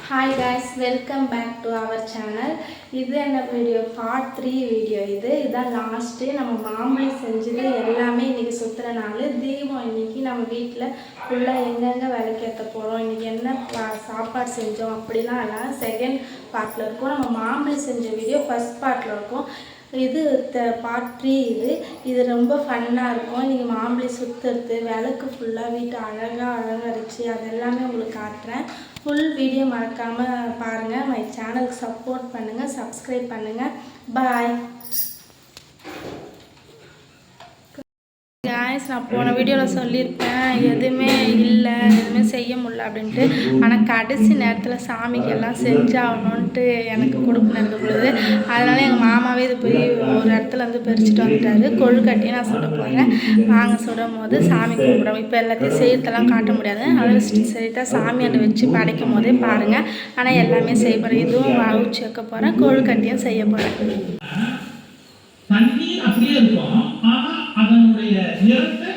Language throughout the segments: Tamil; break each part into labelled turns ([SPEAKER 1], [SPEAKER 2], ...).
[SPEAKER 1] Hi guys welcome back to our channel இது என்ன வீடியோ பார்ட் த்ரீ வீடியோ இது. இதான் லாஸ்ட்டு நம்ம மாம்பழி செஞ்சது எல்லாமே இன்றைக்கி சுற்றுற நாள். தீபம் இன்னைக்கு நம்ம வீட்டில் ஃபுல்லாக எங்கெங்கே விளக்கேற்ற போகிறோம் இன்றைக்கி என்ன பா- சாப்பாடு செஞ்சோம் அப்படிலாம் எல்லாம் செகண்ட் பார்ட்டில் இருக்கும். நம்ம மாம்பழி செஞ்ச வீடியோ ஃபஸ்ட் பார்ட்டில் இருக்கும். இது பார்ட் த்ரீ இது. இது ரொம்ப ஃபன்னாக இருக்கும். இன்றைக்கி மாம்பழி சுற்றுறது விளக்கு ஃபுல்லாக வீட்டை அழகாக அழகரிச்சு அது எல்லாமே உங்களுக்கு காட்டுறேன். ஃபுல் வீடியோ மறக்காமல் பாருங்கள் மை சேனலுக்கு சப்போர்ட் பண்ணுங்கள் சப்ஸ்கிரைப் பண்ணுங்கள் பாய் கேஸ் நான் போன வீடியோவில் சொல்லியிருப்பேன் எதுவுமே இல்லை எதுவுமே செய்ய முடியல அப்படின்ட்டு. ஆனால் கடைசி நேரத்தில் சாமிக்கெல்லாம் செஞ்சாகணுன்ட்டு எனக்கு கொடுப்பு பொழுது அதனால் எங்கள் மாமாவே இது போய் ஒரு இடத்துல வந்து பறிச்சுட்டு வந்துட்டாரு. கொழுக்கட்டையும் நான் சுட போகிறேன் வாங்க சுடும் போது சாமி கும்பிடுறோம். இப்போ எல்லாத்தையும் செய்யறதெல்லாம் காட்ட முடியாது. அதை சரிட்டா சாமி அதை வச்சு படைக்கும் போதே பாருங்கள் ஆனால் எல்லாமே செய்ய போகிறேன் இதுவும் அவிச்சு வைக்க போகிறேன் கொழுக்கட்டியும் செய்ய போகிறேன்
[SPEAKER 2] அதனுடைய நிறத்தை.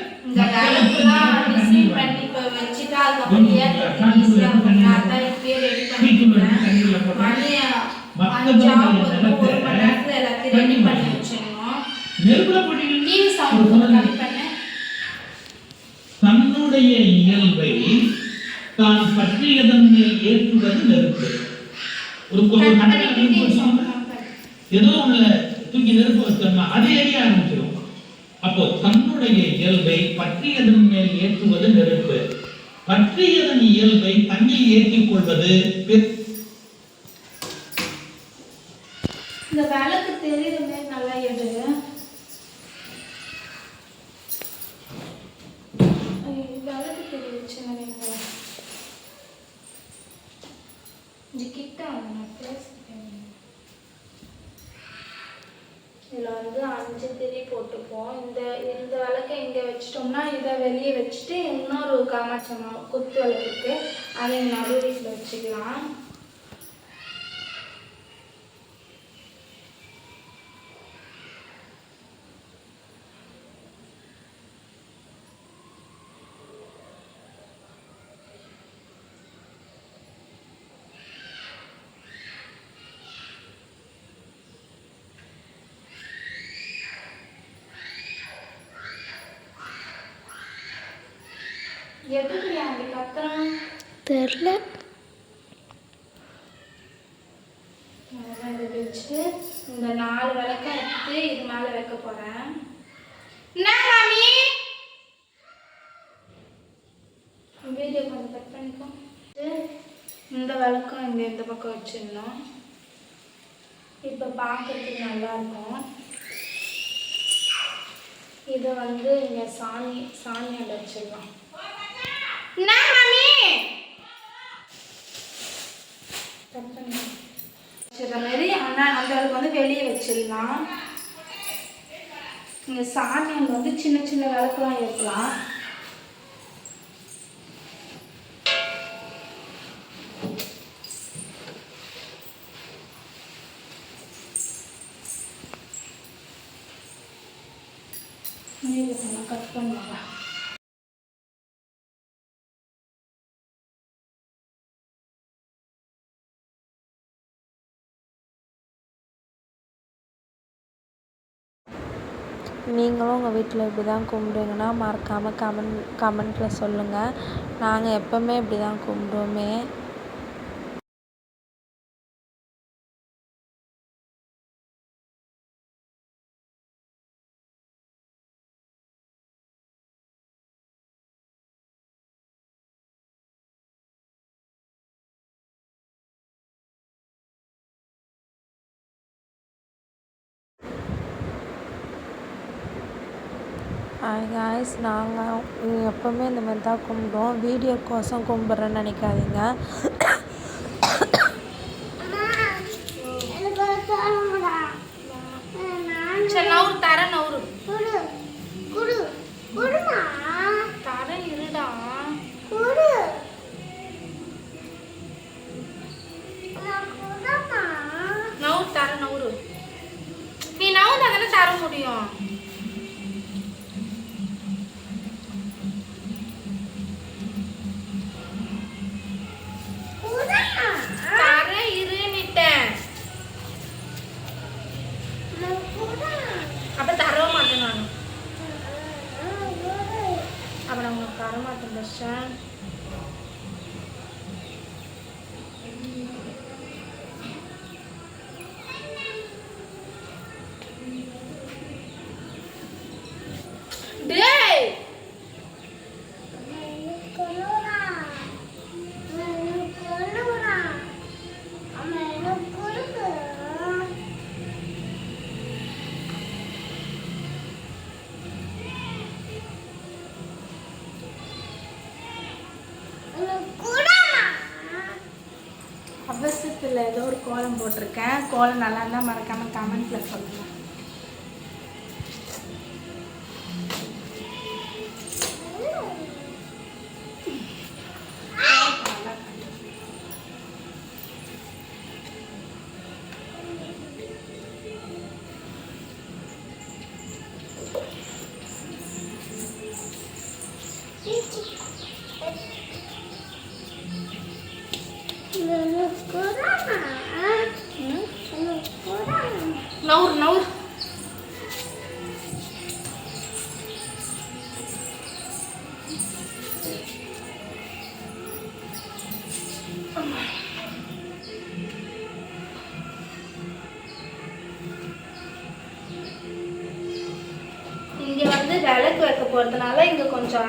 [SPEAKER 2] தன்னுடைய இயல்பை தான் பற்றியதன் மேல் ஏற்றுவது நெருப்பு. ஒரு. ஏதோ ஒண்ணுல தூக்கி நெருப்பு வச்சோம்னா அது எரிய ஆரம்பிச்சிடும் அப்போ தன்னுடைய இயல்பை பற்றியதன் மேல் ஏற்றுவது நெருப்பு. பற்றியதன் இயல்பை தன்னில் ஏற்றிக் கொள்வது
[SPEAKER 1] இந்த விளக்கு தெரியுற மாதிரி நல்லா எடு. ஐயோ, விளக்கு தெரியுதுச்சுன்னு நினைக்கிறேன். இது கிட்ட வாங்க, நான் பேசிட்டேன். இதில் வந்து அஞ்சு திரி போட்டுப்போம். இந்த இந்த விளக்கை இங்கே வச்சிட்டோம்னா இதை வெளியே வச்சுட்டு இன்னொரு காமாட்சமா குத்து விளக்கு அதை நடு வீட்டில் வச்சுக்கலாம். இதை வச்சு இந்த நாலு விளக்க எடுத்து இது மேலே வைக்க போகிறேன் என்ன சாமி? வீடியோ கொஞ்சம் கட் பண்ணிக்கோ. இந்த விளக்கம் இந்த இந்த பக்கம் வச்சிடணும். இப்போ பார்க்கறதுக்கு நல்லா இருக்கும். இதை வந்து இங்கே சாணி சாணியோட வச்சிடலாம். என்ன மாமி கட் பண்ணி வச்சிடுற மாரி ஆனால் அந்த அளவுக்கு வந்து வெளியே வச்சிடலாம். இந்த அங்கே வந்து சின்ன சின்ன விளக்குலாம் ஏற்றலாம். கட் பண்ணுவாங்க
[SPEAKER 3] நீங்களும் உங்கள் வீட்டில் இப்படி தான் கும்பிடுங்கன்னா மறக்காமல் கமெண்ட் கமெண்ட்டில் சொல்லுங்கள் நாங்கள் எப்போவுமே இப்படி தான் கும்பிடுவோமே. காய்ஸ் நாங்கள் எப்போவுமே இந்த மாதிரி தான் கும்பிடுவோம். வீடியோக்கோசம் கும்பிட்றேன்னு நினைக்காதீங்க.
[SPEAKER 1] சரி நவுறு தரேன் நவுறு தரேன் இருடா. நவுறு தரேன் நவுறு நீ நவுந்தா தானே தர முடியும்? போட்டிருக்கேன். கோலம் நல்லா இருந்தால் மறக்காமல் கமெண்ட்டில் சொல்லுங்கள் நவுர்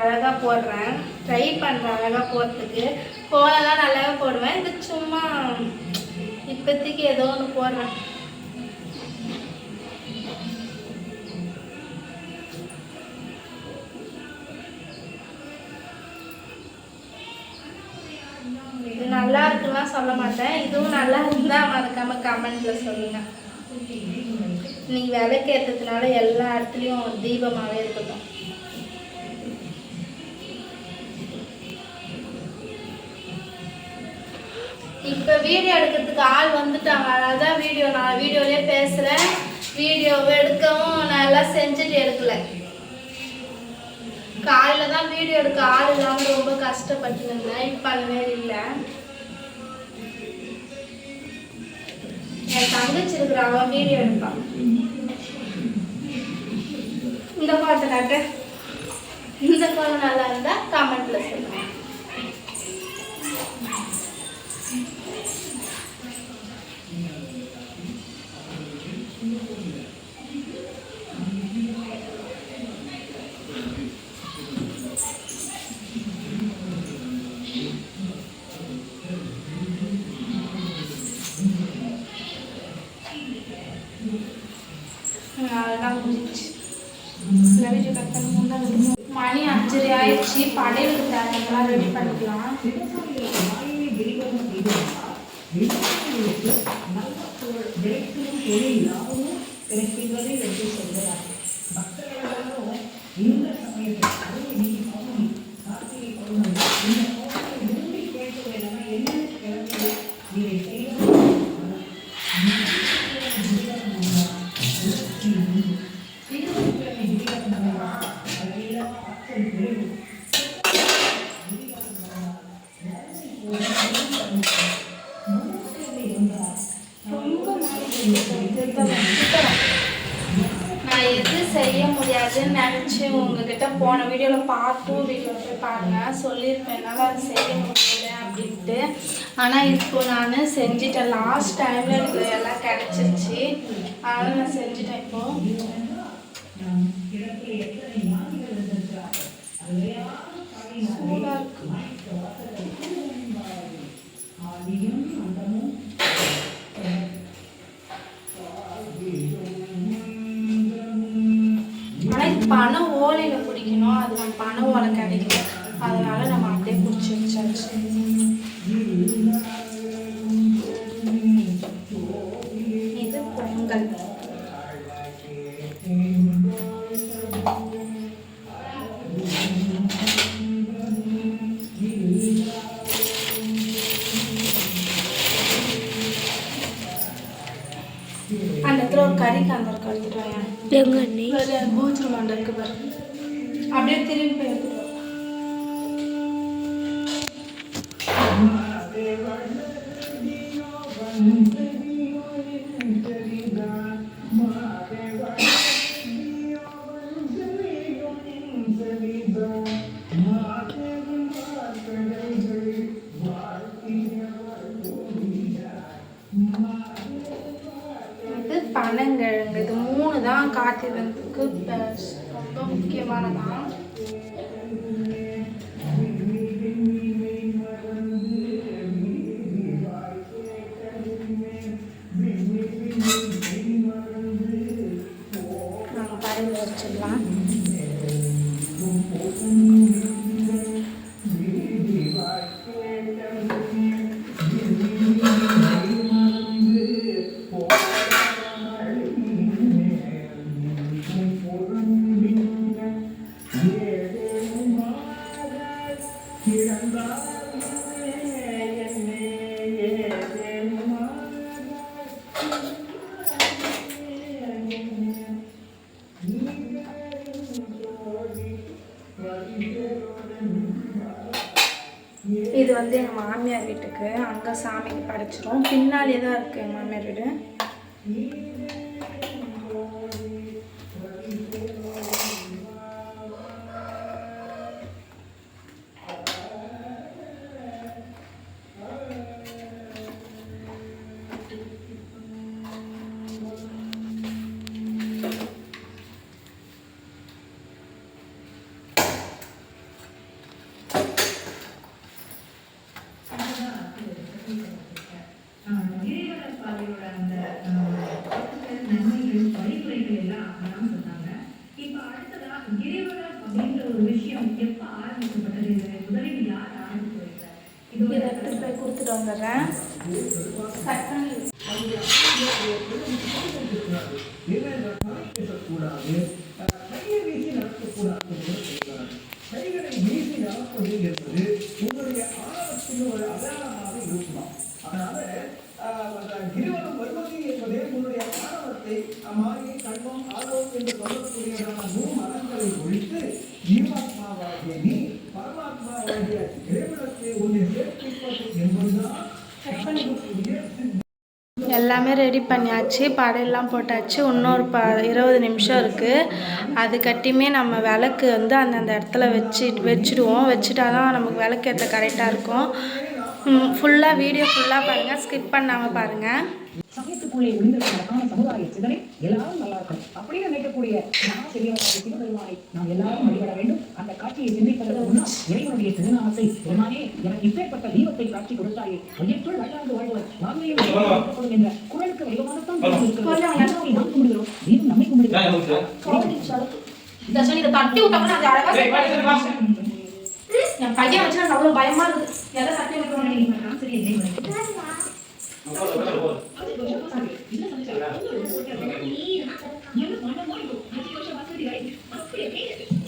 [SPEAKER 1] அழகாக போடுறேன். ட்ரை பண்ணுறேன் அழகாக போடுறதுக்கு கோலம்லாம் நல்லாவே போடுவேன். இது சும்மா இப்போதைக்கு ஏதோ ஒன்று போடுறேன். இது நல்லா இருக்குலாம் சொல்ல மாட்டேன். இதுவும் நல்லா இருந்தா மறக்காம கமெண்ட்ல சொல்லுங்க. இன்னைக்கு விளக்கு ஏற்றதுனால எல்லா இடத்துலையும் தீபமாகவே இருக்கட்டும். வீடியோ எடுக்கிறதுக்கு ஆள் வந்துட்டாங்க. அதனால தான் வீடியோ நான் வீடியோலேயே பேசுகிறேன் வீடியோ எடுக்கவும் நான் எல்லாம் செஞ்சுட்டு எடுக்கல. காலையில் தான் வீடியோ எடுக்க ஆள் இல்லாமல் ரொம்ப கஷ்டப்பட்டு இருந்தேன் இப்போ அந்த மாதிரி இல்லை. என் தங்கச்சி இருக்கிறாங்க. வீடியோ எடுப்பான் இந்த பாட்டு நாட்டு இந்த கோலம் நல்லா இருந்தா கமெண்ட்ல சொல்லுங்க. பண்ணிக்கலாம் நான் எது செய்ய முடியாதுன்னு நினச்சி உங்ககிட்ட போன வீடியோவில் பார்த்தும் வீடியோவில் போய் பாருங்கள் சொல்லியிருப்பேன் என்னால் அது செய்ய முடியல அப்படின்ட்டு. ஆனால் இப்போ நான் செஞ்சிட்டேன். லாஸ்ட் டைமில் எனக்கு எல்லாம் கிடச்சிருச்சு. அதனால் நான் செஞ்சுட்டேன் இப்போ. சூடாக இருக்கு. ஆனால் ஓலையில் பிடிக்கணும் அது நம்ம பனை ஓலை கிடைக்கல அதனால நம்ம அப்படியே பிடிச்சி வச்சாச்சு. இது பொங்கல். அந்த இடத்துல ஒரு கறி காந்தர் கழுத்துட்டு வாங்க. பூஜை மண்டபத்துக்கு பாரு அப்படியே திரும்பி போய் எடுத்துட்டு பனங்கிழங்கு. இது மூணு தான் காத்திரத்துக்கு ரொம்ப முக்கியமானதான் நாங்கள்
[SPEAKER 4] மாமியார் வீட்டுக்கு அங்கே சாமிக்கு படைச்சிரும். பின்னாலே தான் இருக்குது மாமியார் வீடு.
[SPEAKER 5] சொல்லக்கூடியதான மூ மனங்களை ஒழித்து ஜீவாத்மாவாகிய நீ பரமாத்மாவாகிய இறைவனத்தை உன்னை சேர்ப்பிப்பது என்பதுதான்
[SPEAKER 4] எல்லாமே ரெடி பண்ணியாச்சு. படையெல்லாம் போட்டாச்சு. இன்னொரு ப இருபது நிமிஷம் இருக்குது அது கட்டியுமே நம்ம விளக்கு வந்து அந்தந்த இடத்துல வச்சு வச்சுடுவோம். வச்சுட்டா தான் நமக்கு விளக்கேற்ற கரெக்டாக இருக்கும். ஃபுல்லாக வீடியோ ஃபுல்லாக பாருங்கள் ஸ்கிப் பண்ணாமல் பாருங்கள்
[SPEAKER 6] சமயத்துக்குள்ளே ஒளிந்திருக்கிறதான சமுதாய சிதனை எல்லாரும் நல்லா இருக்கும் அப்படின்னு நினைக்கக்கூடிய நான் பெரியவராக சிவபெருமானை நாம் எல்லாரும் வழிபட வேண்டும். அந்த காட்சியை சிந்திப்பதற்கு முன்னால் இறைவனுடைய திருநாமத்தை பெருமானே எனக்கு இப்பேற்பட்ட தீபத்தை காட்சி கொடுத்தாயே. ஐயற்றுள் வாழ்ந்து வாழ்வர் வாங்கையில் வைக்கப்படும் என்ற குரலுக்கு வடிவமாகத்தான் நாம் கும்பிடுகிறோம். தீபம் நம்மை கும்பிடுகிறோம்.
[SPEAKER 1] தர்ஷன் இதை தட்டி விட்டோம்னா அது அழகா என் பையன் வச்சு எனக்கு அவ்வளவு பயமா இருக்குது எதை தட்டி
[SPEAKER 7] சரி இறைவனை
[SPEAKER 1] தர்ஷன் தர்ஷன் பாரு பாரு வாங்க. மணி ஆகும்போது விளக்கெல்லாம் எடுத்து போய் வெளியே வச்சிடலாம்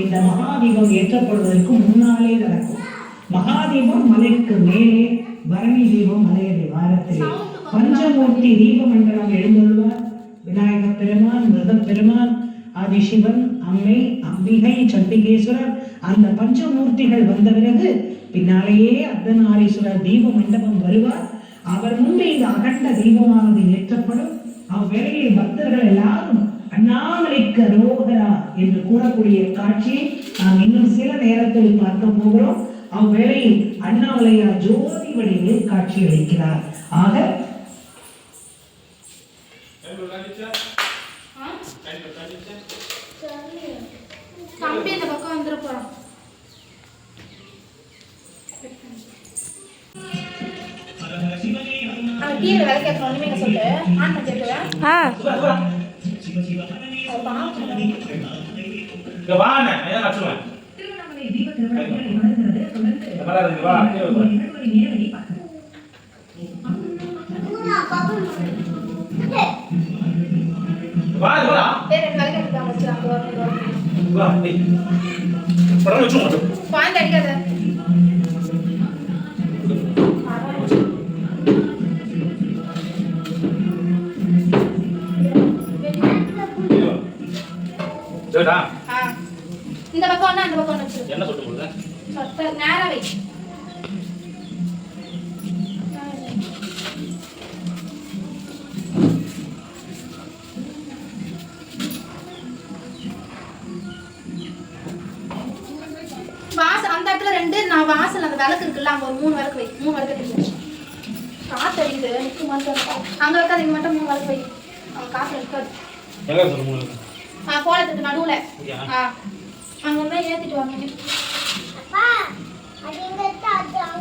[SPEAKER 6] இந்த மகாதீபம் ஏற்றப்படுவதற்கு முன்னாலே நடக்கும். மகாதீபம் மலைக்கு மேலே பரணி தீபம் மலையடி வாரத்திலே. பஞ்சமூர்த்தி தீப மண்டலம் எழுந்துள்ளார் விநாயக பெருமான் மிருக பெருமான் ஆதிசிவன் அம்மை அம்பிகை சண்டிகேஸ்வரர் அந்த பஞ்சமூர்த்திகள் வந்த பிறகு பின்னாலேயே அர்த்தநாரீஸ்வரர் தீப மண்டபம் வருவார். அவர் முன்பு இந்த அகண்ட தீபமானது ஏற்றப்படும். அவ்வேளையில் பக்தர்கள் எல்லாரும் அண்ணாமலைக்கு ரோகரா என்று கூறக்கூடிய காட்சியை நாம் இன்னும் சில நேரத்தில் பார்க்க போகிறோம். அவ்வேளையில் அண்ணாமலையார் ஜோதி வடிவில் காட்சி அளிக்கிறார். ஆக
[SPEAKER 1] தம்பி இந்த பக்கம் வந்துட போறான் அவன் கீழே விளக்கேற்றணும் ஒண்ணுமே இங்க சொல்லு. ஆன் பண்ணி வச்சிருக்கேன்
[SPEAKER 4] ஆ.
[SPEAKER 2] இங்க வா அண்ணன், வா, டேய். படம் வச்சு மட்டும்.
[SPEAKER 1] பாயிண்ட் அடிக்காத? ஆ. இந்த பக்கம் ஒண்ணு அந்த பக்கம் ஒண்ணு வச்சிரு
[SPEAKER 2] என்ன?
[SPEAKER 1] சொத்த நேரா வை நான் வாசல் அந்த விளக்கு இருக்குல்ல அங்க ஒரு மூணு விளக்கு வை. மூணு விளக்கு எடுத்து காத்து அடிக்குது. நிற்க மாட்டேன் அங்க வைக்காத இங்க மட்டும் மூணு விளக்கு வை. அங்க காத்து இருக்காது. ஆ கோலத்துக்கு நடுவுல? ஆ அங்க இருந்தா ஏத்திட்டு வாங்க.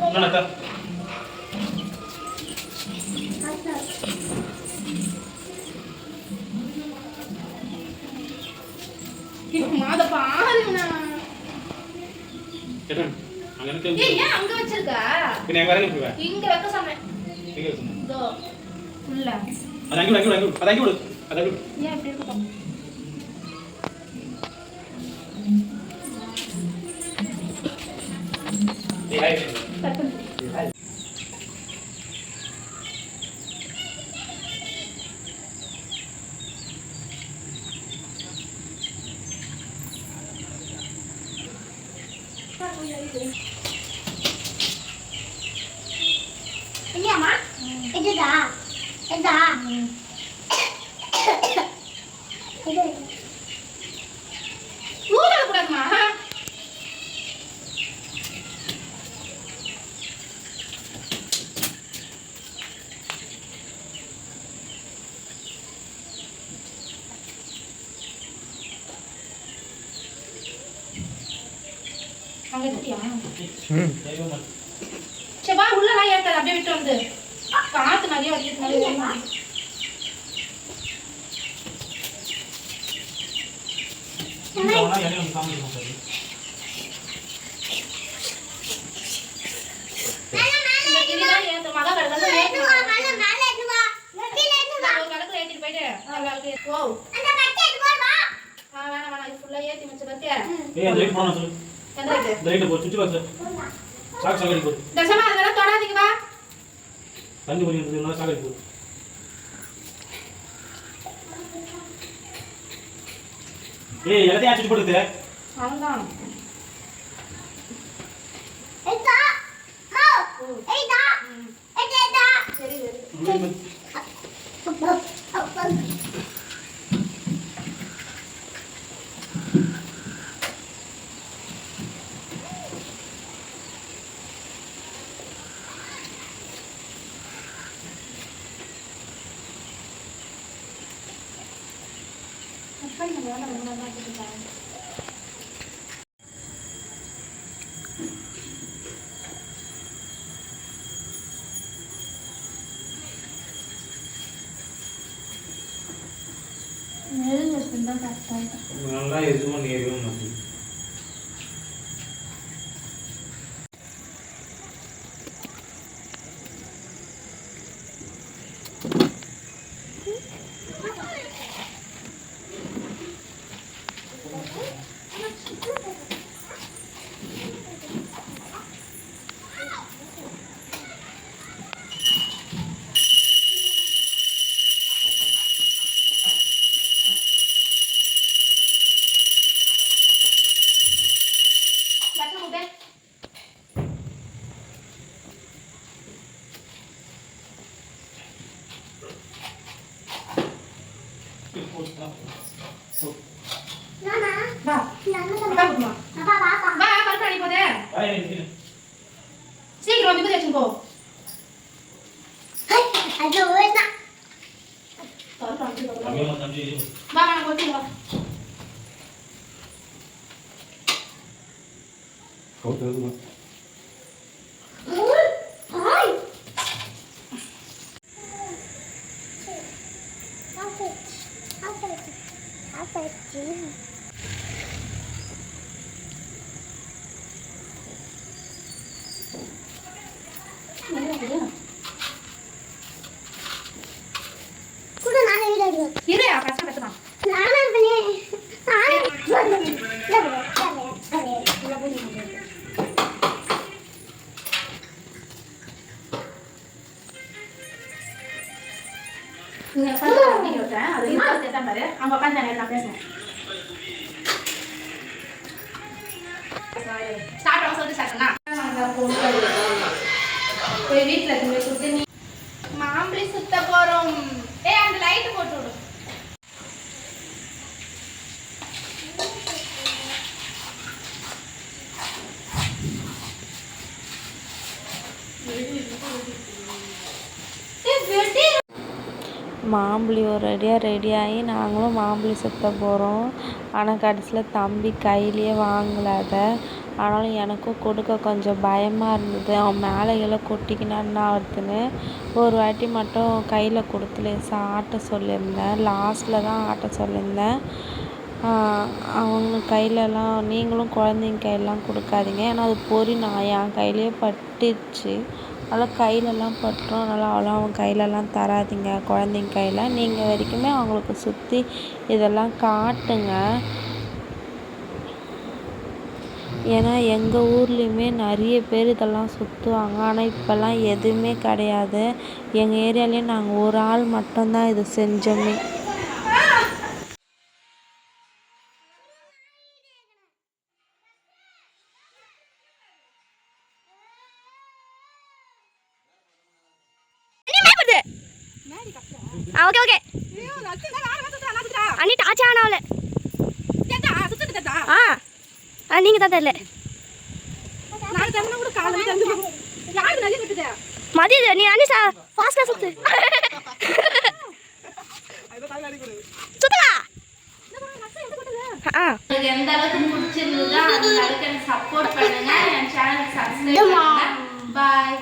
[SPEAKER 2] என்னண்ணா, அக்கா?
[SPEAKER 1] மாத?
[SPEAKER 2] அங்க எனக்கு
[SPEAKER 1] ஏய் ஏன் அங்க வச்சிருக்க
[SPEAKER 2] பின்ன எங்க
[SPEAKER 1] இங்க வைக்க சொன்னேன்
[SPEAKER 2] எங்க இருக்கு?
[SPEAKER 1] இதோ உள்ள
[SPEAKER 2] அது அங்கே விடு, அங்கே விடு, அங்கே விடு. அது அங்கே விடு. அது அங்கே விடு.
[SPEAKER 1] ஏன் இப்படி இருக்கட்டும்
[SPEAKER 8] இல்லையாம்மா இதுதா இதா இது
[SPEAKER 1] ஊழல கூடாதுமா அங்க இருக்கியா சரி வா உள்ள நான் ஏற்காது அப்படியே விட்டு வந்து காத்து நிறைய வருது நிறைய வருது. இந்த கிளிதான் ஏத்து மகா கடற்கரை ஏத்து
[SPEAKER 8] வா மேல மேல எட்டு வா கீழ எட்டு வா
[SPEAKER 1] ஒரு கடற்கரை ஏத்திட்டு போயிட்டு அங்க அங்க ஏத்து. ஓ
[SPEAKER 8] அந்த பச்சை எட்டு வா வா
[SPEAKER 1] ஆ வேணாம் வேணாம் இது ஃபுல்லா ஏத்தி வச்சு பத்தியா
[SPEAKER 2] ஏய் அந்த லைட் போனா சொல்லு.
[SPEAKER 1] எந்த இது
[SPEAKER 2] இந்த லைட் போ சுத்தி பாத்து சாக்கு சாக்கடி போ
[SPEAKER 1] தசமா அதெல்லாம் தொடாதீங்க வா.
[SPEAKER 2] தண்ணி கொஞ்சம் இருந்ததுன்னா சாக்கடி போ ஏய் எல்லாத்தையும் ஆச்சு போடுது
[SPEAKER 8] எட்டா கோ எட்டா எட்டா
[SPEAKER 1] சரி சரி 那
[SPEAKER 2] 我们
[SPEAKER 1] 那就来
[SPEAKER 8] அது ஓடா
[SPEAKER 1] பருப்பு அடிச்சு போடு. நீங்க உட்காந்து வீடியோ விட்டேன். அது பாரு. அவங்க உட்காந்து நான் பேசுறேன். ஸ்டார்ட் ஆக சொல்லி ஸ்டார்ட்னா போய் வீட்டில் எடுத்து கொடுத்து நீ மாம்பழி சுத்த போறோம் ஏய் அந்த லைட் போட்டு விடு ஏய், வெடி.
[SPEAKER 3] மாம்பழி ஒரு அடியாக ரெடி ஆகி நாங்களும் மாம்பழி சுத்த போகிறோம் ஆனால் கடைசியில் தம்பி கையிலேயே வாங்கலாத அதை. ஆனாலும் எனக்கும் கொடுக்க கொஞ்சம் பயமாக இருந்தது. அவன் மேலே கீழே கொட்டிக்கினான்னு ஆகுதுன்னு. ஒரு வாட்டி மட்டும் கையில் கொடுத்து லேசாக ஆட்ட சொல்லியிருந்தேன். லாஸ்ட்டில் தான் ஆட்ட சொல்லியிருந்தேன். அவங்க கையிலலாம் நீங்களும் குழந்தைங்க கையெல்லாம் கொடுக்காதீங்க. ஏன்னா அது பொறி நான் என் கையிலேயே பட்டுச்சு. நல்லா கையிலலாம் பட்டுரும். அதனால் அவ்வளோ அவன் கையிலலாம் தராதீங்க. குழந்தைங்க கையில். நீங்கள் வரைக்குமே அவங்களுக்கு சுற்றி இதெல்லாம் காட்டுங்க. ஏன்னா எங்கள் ஊர்லேயுமே நிறைய பேர் இதெல்லாம் சுற்றுவாங்க ஆனால் இப்போல்லாம் எதுவுமே கிடையாது. எங்கள் ஏரியாலேயே நாங்கள் ஒரு ஆள் மட்டும்தான் இது செஞ்சோமே.
[SPEAKER 8] ஓகே ஓகே அண்ணி டாச்சா ஆனாவில் ஆ. ஆ நீங்கள் தான் தெரியல. மதியது நீ அண்ணி சா ஃபாஸ்ட்டாக சுத்து. சுத்தலா? ஆ.
[SPEAKER 1] உங்களுக்கு எந்த அளவுக்கு பிடிச்சிருந்ததோ அந்த அளவுக்கு எனக்கு சப்போர்ட் பண்ணுங்க. என் சேனலுக்கு சப்ஸ்கிரைப் பண்ணுங்க. பாய்